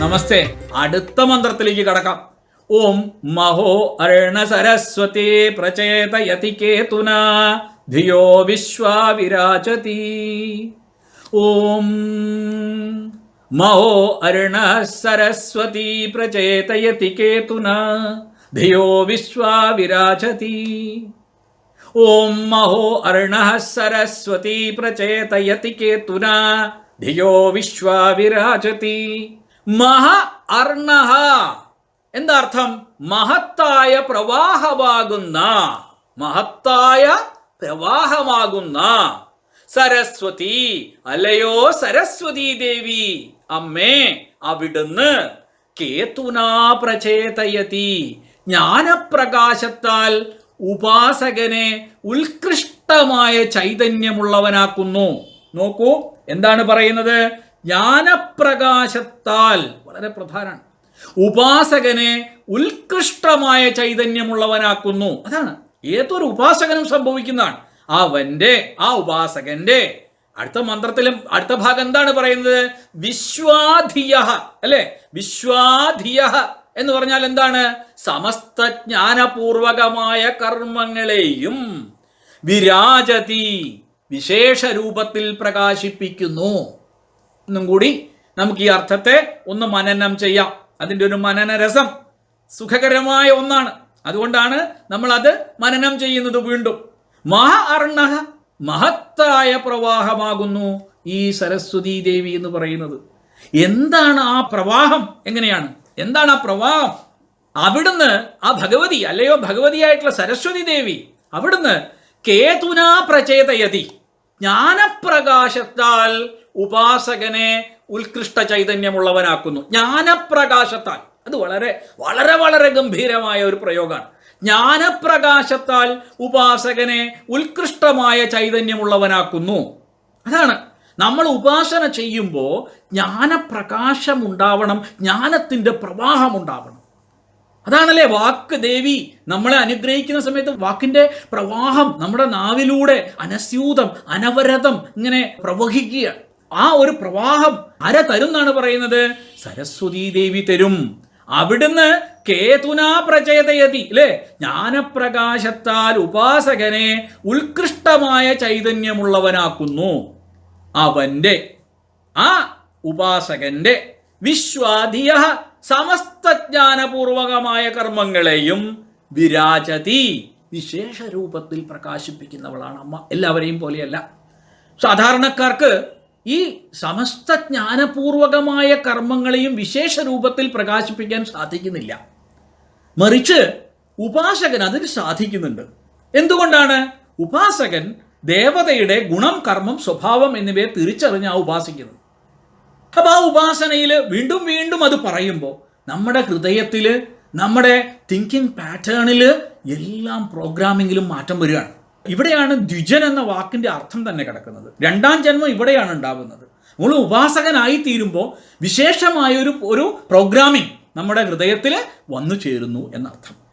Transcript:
നമസ്തേ അടുത്ത മന്ത്രത്തിലേക്ക് കടക്കാം. ഓം മഹോ അരുണ സരസ്വതി പ്രചേതയതി കേതുന ധിയോ വിശ്വാ വിരാജതി. ഓം മഹോ അരുണ സരസ്വതി പ്രചേതയതി കേതുന ധിയോ വിശ്വാ വിരാജതി. ഓം മഹോ അരുണ സരസ്വതി പ്രചേതയതി കേതുന ധിയോ വിശ്വാ വിരാജതി. മഹ അർണഹ. എന്താ അർത്ഥം? മഹത്തായ പ്രവാഹമാകുന്ന. മഹത്തായ പ്രവാഹമാകുന്ന. സരസ്വതി. അല്ലയോ സരസ്വതി ദേവി. അമ്മേ അവിടുന്ന് കേതുനാ പ്രചേതയതി. ജ്ഞാനപ്രകാശത്താൽ ഉപാസകനെ ഉത്കൃഷ്ടമായ ചൈതന്യമുള്ളവനാക്കുന്നു. നോക്കൂ എന്താണ് പറയുന്നത്? ജ്ഞാനപ്രകാശത്താൽ വളരെ പ്രധാനമാണ് ഉപാസകനെ ഉത്കൃഷ്ടമായ ചൈതന്യമുള്ളവനാക്കുന്നു. അതാണ്. ഏതൊരു ഉപാസകനും സംഭവിക്കുന്നതാണ്. അവന്റെ ആ ഉപാസകന്റെ അടുത്ത മന്ത്രത്തിലും അടുത്ത ഭാഗം എന്താണ് പറയുന്നത്? വിശ്വാധിയ അല്ലെ? വിശ്വാധിയ എന്ന് പറഞ്ഞാൽ എന്താണ്? സമസ്ത ജ്ഞാനപൂർവകമായ കർമ്മങ്ങളെയും വിരാജതി വിശേഷ രൂപത്തിൽ പ്രകാശിപ്പിക്കുന്നു. എന്നും കൂടി നമുക്ക് ഈ അർത്ഥത്തെ ഒന്ന് മനനം ചെയ്യാം. അതിന്റെ ഒരു മനന രസം സുഖകരമായ ഒന്നാണ്. അതുകൊണ്ടാണ് നമ്മൾ അത് മനനം ചെയ്യുന്നത് വീണ്ടും. മഹ അർണ മഹത്തായ പ്രവാഹമാകുന്നു ഈ സരസ്വതി ദേവി എന്ന് പറയുന്നത്. എന്താണ് ആ പ്രവാഹം എങ്ങനെയാണ്? എന്താണ് ആ പ്രവാഹം? അവിടുന്ന് ആ ഭഗവതി അല്ലയോ ഭഗവതിയായിട്ടുള്ള സരസ്വതി ദേവി അവിടുന്ന് കേതുനാ പ്രചേതയതി. ജ്ഞാനപ്രകാശത്താൽ ഉപാസകനെ ഉത്കൃഷ്ട ചൈതന്യമുള്ളവനാക്കുന്നു. ജ്ഞാനപ്രകാശത്താൽ. അത് വളരെ വളരെ വളരെ ഗംഭീരമായ ഒരു പ്രയോഗമാണ്. ജ്ഞാനപ്രകാശത്താൽ ഉപാസകനെ ഉത്കൃഷ്ടമായ ചൈതന്യമുള്ളവനാക്കുന്നു. അതാണ്. നമ്മൾ ഉപാസന ചെയ്യുമ്പോൾ ജ്ഞാനപ്രകാശം ഉണ്ടാവണം ജ്ഞാനത്തിന്റെ പ്രവാഹം ഉണ്ടാവണം. അതാണല്ലേ വാക്ക് ദേവി നമ്മളെ അനുഗ്രഹിക്കുന്ന സമയത്ത് വാക്കിന്റെ പ്രവാഹം നമ്മുടെ നാവിലൂടെ അനസ്യൂതം അനവരതം ഇങ്ങനെ പ്രവഹിക്കുക. ആ ഒരു പ്രവാഹം അര തരും എന്നാണ് പറയുന്നത്. സരസ്വതി ദേവി തരും. അവിടുന്ന് കേതുനാ പ്രചേതയതി അല്ലേ ജ്ഞാനപ്രകാശത്താൽ ഉപാസകനെ ഉത്കൃഷ്ടമായ ചൈതന്യമുള്ളവനാക്കുന്നു. അവന്റെ ആ ഉപാസകന്റെ വിശ്വാധിയ സമസ്ത ജ്ഞാനപൂർവകമായ കർമ്മങ്ങളെയും വിരാജതി വിശേഷ രൂപത്തിൽ പ്രകാശിപ്പിക്കുന്നവളാണ് അമ്മ. എല്ലാവരെയും പോലെയല്ല. സാധാരണക്കാർക്ക് ഈ സമസ്ത ജ്ഞാനപൂർവകമായ കർമ്മങ്ങളെയും വിശേഷ രൂപത്തിൽ പ്രകാശിപ്പിക്കാൻ സാധിക്കുന്നില്ല. മറിച്ച് ഉപാസകൻ അതിന് സാധിക്കുന്നുണ്ട്. എന്തുകൊണ്ടാണ്? ഉപാസകൻ ദേവതയുടെ ഗുണം കർമ്മം സ്വഭാവം എന്നിവയെ തിരിച്ചറിഞ്ഞ് ആ ഉപാസിക്കുന്നത് അപ്പം ആ ഉപാസനയിൽ വീണ്ടും വീണ്ടും അത് പറയുമ്പോൾ നമ്മുടെ ഹൃദയത്തിൽ നമ്മുടെ തിങ്കിങ് പാറ്റേണിൽ എല്ലാം പ്രോഗ്രാമിങ്ങിലും മാറ്റം വരികയാണ്. ഇവിടെയാണ് ദ്വിജൻ എന്ന വാക്കിന്റെ അർത്ഥം തന്നെ കിടക്കുന്നത്. രണ്ടാം ജന്മം ഇവിടെയാണ് ഉണ്ടാകുന്നത്. നമ്മൾ ഉപാസകനായി തീരുമ്പോൾ വിശേഷമായൊരു ഒരു പ്രോഗ്രാമിംഗ് നമ്മുടെ ഹൃദയത്തിൽ വന്നു ചേരുന്നു എന്നർത്ഥം.